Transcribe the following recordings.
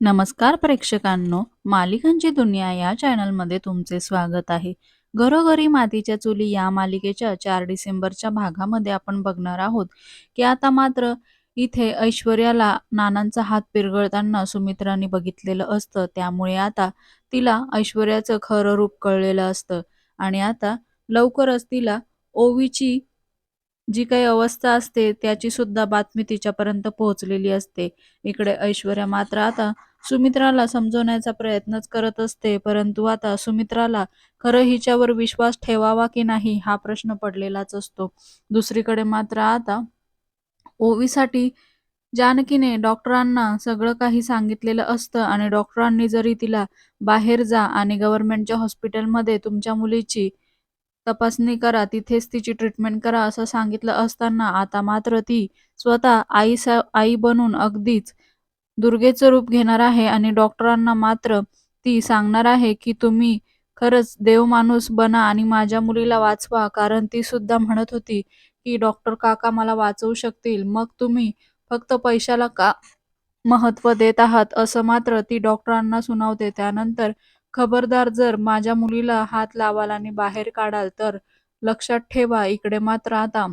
नमस्कार प्रेक्षकांनो मालिकांची दुनिया या चॅनलमध्ये तुमचे स्वागत आहे. घरोघरी मातीच्या चुली या मालिकेच्या चार डिसेंबरच्या भागामध्ये आपण बघणार आहोत की आता मात्र इथे ऐश्वर्याला नानांचा हात पिरगळताना सुमित्राने बघितलेलं असतं. त्यामुळे आता तिला ऐश्वर्याचं खरं रूप कळलेलं असतं. आणि आता लवकरच तिला ओवीची जी काही अवस्था असते त्याची सुद्धा बातमी तिच्यापर्यंत पोहोचलेली असते. इकडे ऐश्वर्या मात्र आता सुमित्राला समजवण्याचा प्रयत्नच करत असते परंतु आता सुमित्राला खरं हिच्यावर विश्वास ठेवावा की नाही हा प्रश्न पडलेलाच असतो. दुसरीकडे मात्र आता ओवीसाठी जानकीने डॉक्टरांना सगळं काही सांगितलेलं असतं आणि डॉक्टरांनी जरी तिला बाहेर जा आणि गव्हर्नमेंटच्या हॉस्पिटलमध्ये तुमच्या मुलीची तपासणी करा तिथेच तिची ट्रीटमेंट करा असं सांगितलं असताना आता मात्र ती स्वतः आई सा आई बनून अगदीच दुर्गेचं रूप घेणार आहे आणि डॉक्टरांना मात्र ती सांगणार आहे की तुम्ही खरंच देव माणूस बना आणि माझ्या मुलीला वाचवा. कारण ती सुद्धा म्हणत होती की डॉक्टर काका मला वाचवू शकतील. मग तुम्ही फक्त पैशाला का महत्त्व देत आहात? असं मात्र ती डॉक्टरांना सुनावते. त्यानंतर खबरदार जर माझ्या मुलीला हात लावाल आणि बाहेर काढाल तर लक्षात ठेवा इकडे मात्र आता.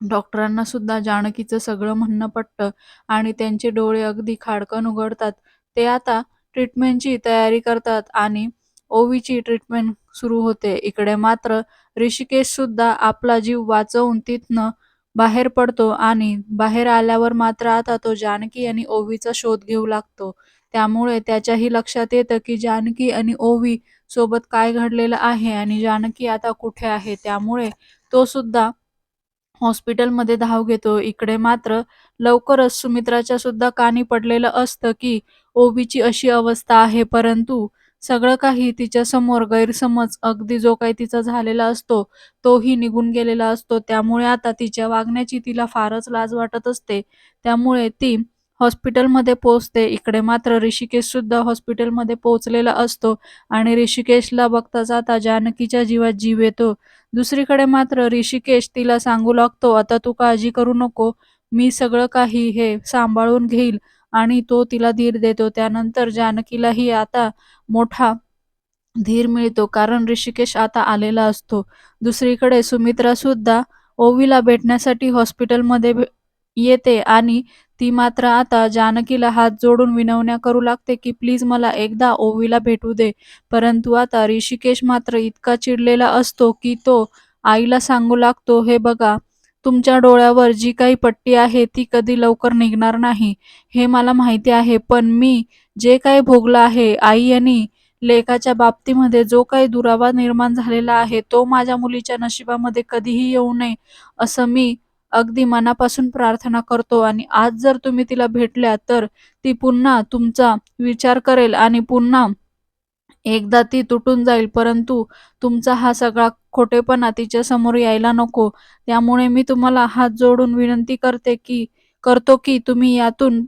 डॉक्टरांना सुद्धा जानकीचं सगळं म्हणणं पटतं आणि त्यांचे डोळे अगदी खाडकन उघडतात. ते आता ट्रीटमेंटची तयारी करतात आणि ओवीची ट्रीटमेंट सुरू होते. इकडे मात्र ऋषिकेश सुद्धा आपला जीव वाचवून तिथनं बाहेर पडतो आणि बाहेर आल्यावर मात्र आता तो जानकी आणि ओवीचा शोध घेऊ लागतो. त्यामुळे त्याच्याही लक्षात येतं की जानकी आणि ओवी सोबत काय घडलेलं आहे आणि जानकी आता कुठे आहे? त्यामुळे तो सुद्धा हॉस्पिटलमध्ये धाव घेतो. इकडे मात्र लवकरच सुमित्राच्या सुद्धा कानी पडलेलं असतं की ओवीची अशी अवस्था आहे. परंतु सगळं काही तिच्या समोर गैरसमज अगदी जो काही तिचा झालेला असतो तोही निघून गेलेला असतो. त्यामुळे आता तिच्या वागण्याची तिला फारच लाज वाटत असते. त्यामुळे ती हॉस्पिटलमध्ये पोहोचते. इकडे मात्र ऋषिकेश सुद्धा हॉस्पिटलमध्ये पोहोचलेला असतो आणि ऋषिकेशला बघता जाता जानकीच्या जीवात जीव येतो. दुसरीकडे मात्र ऋषिकेश तिला सांगू लागतो आता तू काळजी करू नको मी सगळं काही हे सांभाळून घेईल आणि तो तिला धीर देतो. त्यानंतर जानकीलाही आता मोठा धीर मिळतो कारण ऋषिकेश आता आलेला असतो. दुसरीकडे सुमित्रा सुद्धा ओवीला भेटण्यासाठी हॉस्पिटलमध्ये येते आणि ती मात्र आता जानकीला हात जोडून विनवण्या करू लागते की प्लीज मला एकदा ओवीला भेटू दे. परंतु आता ऋषिकेश मात्र इतका चिडलेला असतो की तो आईला सांगू लागतो हे बघा तुमच्या डोळ्यावर जी काही पट्टी आहे ती कधी लवकर निघणार नाही. हे मला माहिती आहे पण मी जे काही भोगलं आहे आई आणि लेखाच्या बाबतीमध्ये जो काही दुरावा निर्माण झालेला आहे तो माझ्या मुलीच्या नशिबामध्ये कधीही येऊ नये असं मी अगदी मनापासून प्रार्थना करतो आणि आज जर तुम्ही तिला भेटल्या तर ती पुन्हा तुमचा विचार करेल आणि पुन्हा एकदा ती तुटून जाईल. परंतु तुमचा हा सगळा खोटेपणा तिच्या समोर यायला नको. त्यामुळे मी तुम्हाला हात जोडून विनंती करते की करतो की तुम्ही यातून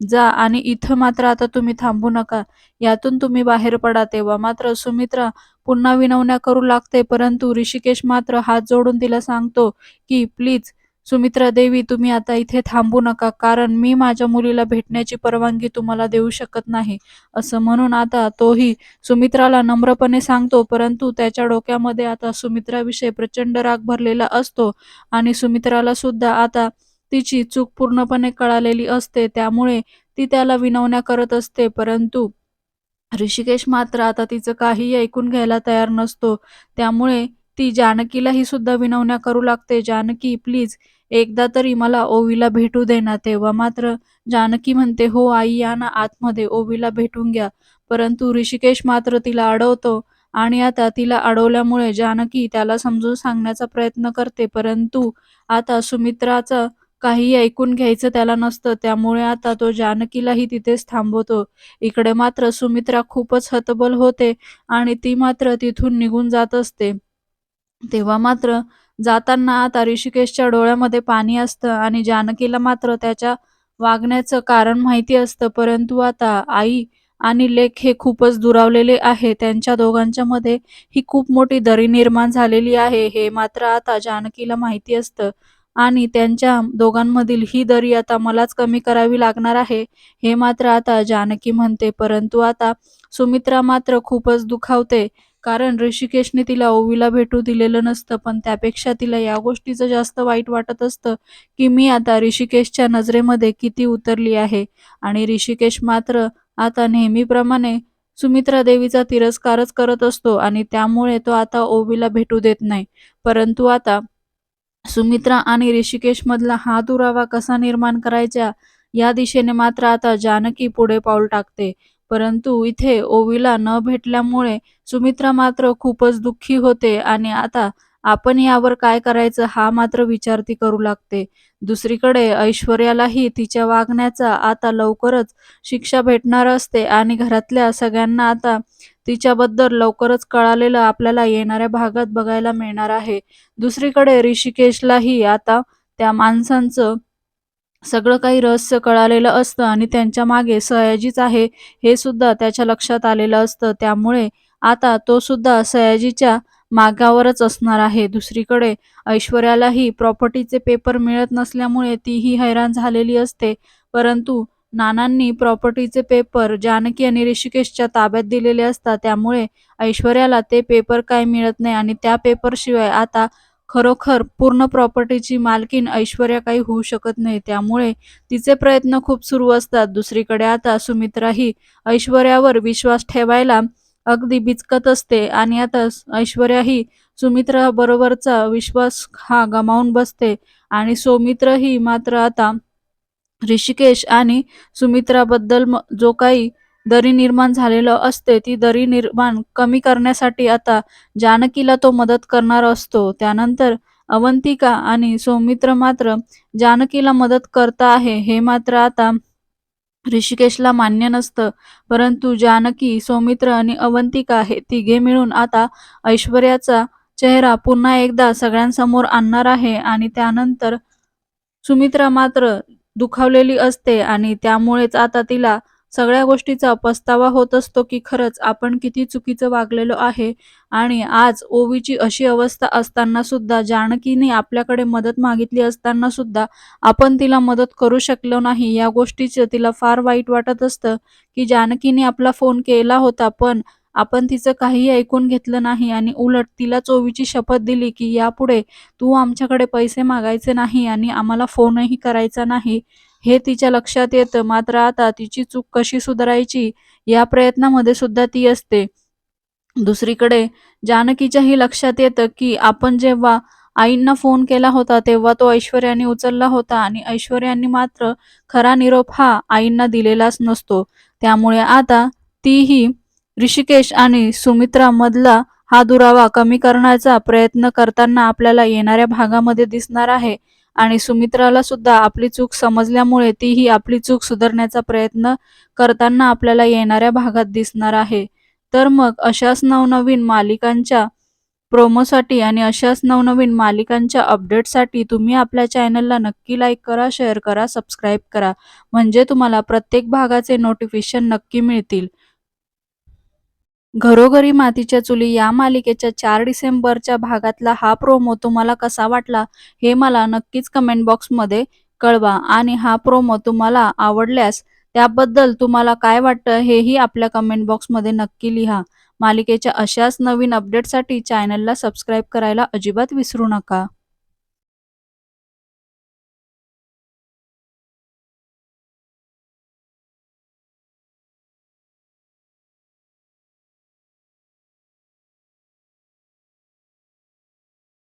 जा आणि इथं मात्र आता तुम्ही थांबू नका. यातून तुम्ही बाहेर पडा तेव्हा मात्र सुमित्रा पुन्हा विनवण्या करू लागते. परंतु ऋषिकेश मात्र हात जोडून तिला सांगतो की प्लीज सुमित्रा देवी तुम्ही आता इथे थांबू नका कारण मी माझ्या मुलीला भेटण्याची परवानगी तुम्हाला देऊ शकत नाही. असं म्हणून आता तोही सुमित्राला नम्रपणे सांगतो परंतु त्याच्या डोक्यामध्ये आता सुमित्राविषयी प्रचंड राग भरलेला असतो आणि सुमित्राला सुद्धा आता तिची चूक पूर्णपणे कळालेली असते. त्यामुळे ती त्याला विनवण्या करत असते परंतु ऋषिकेश मात्र आता तिचं काहीही ऐकून घ्यायला तयार नसतो. त्यामुळे ती जानकीलाही सुद्धा विनवण्या करू लागते. जानकी प्लीज एकदा तरी मला ओवीला भेटू दे ना तेव्हा. मात्र जानकी म्हणते हो आई या ना आतमध्ये ओवीला भेटून घ्या. परंतु ऋषिकेश मात्र तिला अडवतो आणि आता तिला अडवल्यामुळे जानकी त्याला समजून सांगण्याचा प्रयत्न करते. परंतु आता सुमित्राचं काही ऐकून घ्यायचं त्याला नसतं. त्यामुळे आता तो जानकीलाही तिथेच थांबवतो. इकडे मात्र सुमित्रा खूपच हतबल होते आणि ती मात्र तिथून निघून जात असते. तेव्हा मात्र जाताना आता ऋषिकेशच्या डोळ्यामध्ये पाणी असतं आणि जानकीला मात्र त्याच्या वागण्याचं कारण माहिती असतं. परंतु आता आई आणि लेख हे खूपच दुरावलेले आहे. त्यांच्या दोघांच्या मध्ये ही खूप मोठी दरी निर्माण झालेली आहे. हे मात्र आता जानकीला माहिती असतं. आणि त्यांच्या दोघांमधील ही दरी आता मलाच कमी करावी लागणार आहे. हे मात्र आता जानकी म्हणते. परंतु आता सुमित्रा मात्र खूपच दुखावते. कारण ऋषिकेशने तिला ओवीला भेटू दिलेलं नसतं पण त्यापेक्षा तिला या गोष्टीचं जास्त वाईट वाटत असतं की मी आता ऋषिकेशच्या नजरेमध्ये किती उतरली आहे. आणि ऋषिकेश मात्र आता नेहमीप्रमाणे सुमित्रा देवीचा तिरस्कारच करत असतो आणि त्यामुळे तो आता ओवीला भेटू देत नाही. परंतु आता सुमित्रा आणि ऋषिकेश मधला हा दुरावा कसा निर्माण करायचा या दिशेने मात्र आता जानकी पुढे पाऊल टाकते. परंतु इथे ओवीला न भेटल्यामुळे सुमित्रा मात्र खूपच दुःखी होते आणि आता आपण यावर काय करायचं हा मात्र विचार ती करू लागते. दुसरीकडे ऐश्वर्यालाही तिच्या वागण्याचा आता लवकरच शिक्षा भेटणार असते आणि घरातल्या सगळ्यांना आता तिच्याबद्दल लवकरच कळालेलं आपल्याला येणाऱ्या भागात बघायला मिळणार आहे. दुसरीकडे ऋषिकेशलाही आता त्या माणसांचं सगळं काही रहस्य कळालेलं असतं आणि त्यांच्या मागे सयाजीच आहे हे सुद्धा त्याच्या लक्षात आलेलं असतं. त्यामुळे आता तो सुद्धा सयाजीच्या मागावरच असणार आहे. दुसरीकडे ऐश्वर्यालाही प्रॉपर्टीचे पेपर मिळत नसल्यामुळे तीही हैराण झालेली असते. परंतु नानांनी प्रॉपर्टीचे पेपर जानकी आणि ऋषिकेशच्या ताब्यात दिलेले असतात. त्यामुळे ऐश्वर्याला ते पेपर काय मिळत नाही आणि त्या पेपरशिवाय आता खरोखर पूर्ण प्रॉपर्टीची मालकीन ऐश्वर्या काही होऊ शकत नाही. त्यामुळे तिचे प्रयत्न खूप सुरू असतात. दुसरीकडे आता सुमित्राही ऐश्वर्यावर विश्वास ठेवायला अगदी बिचकत असते आणि आता ऐश्वर्याही सुमित्रा बरोबरचा विश्वास हा गमावून बसते आणि सुमित्रही मात्र आता ऋषिकेश आणि सुमित्राबद्दल जो काही दरी निर्माण झालेलं असते ती दरी निर्माण कमी करण्यासाठी आता जानकीला तो मदत करणार असतो. त्यानंतर अवंतिका आणि सौमित्र मात्र जानकीला मदत करता आहे. हे मात्र आता ऋषिकेशला मान्य नसतं परंतु जानकी सौमित्र आणि अवंतिका हे तिघे मिळून आता ऐश्वर्याचा चेहरा पुन्हा एकदा सगळ्यांसमोर आणणार आहे आणि त्यानंतर सुमित्रा मात्र दुखावलेली असते आणि त्यामुळेच आता तिला सगळ्या गोष्टीचा पस्तावा होत असतो की खरंच आपण किती चुकीचं वागलेलो आहे आणि आज ओवीची अशी अवस्था असताना सुद्धा जानकीने आपल्याकडे मदत मागितली असताना सुद्धा आपण तिला मदत करू शकलो नाही. या गोष्टीचं तिला फार वाईट वाटत असतं की जानकीने आपला फोन केला होता पण आपण तिचं काही ऐकून घेतलं नाही आणि उलट तिला चोवीची शपथ दिली की यापुढे तू आमच्याकडे पैसे मागायचे नाही आणि आम्हाला फोनही करायचा नाही. हे तिच्या लक्षात येतं. मात्र आता तिची चूक कशी सुधारायची या प्रयत्नामध्ये सुद्धा ती असते. दुसरीकडे जानकीच्याही लक्षात येतं की आपण जेव्हा आईंना फोन केला होता तेव्हा तो ऐश्वर्याने उचलला होता आणि ऐश्वर्याने मात्र खरा निरोप हा आईंना दिलेलाच नसतो. त्यामुळे आता तीही ऋषिकेश आणि सुमित्रा मधला हा दुरावा कमी करण्याचा प्रयत्न करताना आपल्याला येणाऱ्या भागामध्ये दिसणार आहे. आणि सुमित्राला सुद्धा आपली चूक समजल्यामुळे तीही आपली चूक सुधारण्याचा प्रयत्न करताना आपल्याला येणाऱ्या भागात दिसणार आहे. तर मग अशाच नवनवीन मालिकांच्या प्रोमोसाठी आणि अशाच नवनवीन मालिकांच्या अपडेटसाठी तुम्ही आपल्या चॅनलला नक्की लाईक करा शेअर करा सबस्क्राईब करा. म्हणजे तुम्हाला प्रत्येक भागाचे नोटिफिकेशन नक्की मिळतील. घरोघरी मातीच्या चुली या मालिकेच्या चार डिसेंबरच्या भागातला हा प्रोमो तुम्हाला कसा वाटला हे मला नक्कीच कमेंट बॉक्समध्ये कळवा आणि हा प्रोमो तुम्हाला आवडल्यास त्याबद्दल तुम्हाला काय वाटतं हेही आपल्या कमेंट बॉक्समध्ये नक्की लिहा. मालिकेच्या अशाच नवीन अपडेटसाठी चॅनलला सबस्क्राईब करायला अजिबात विसरू नका.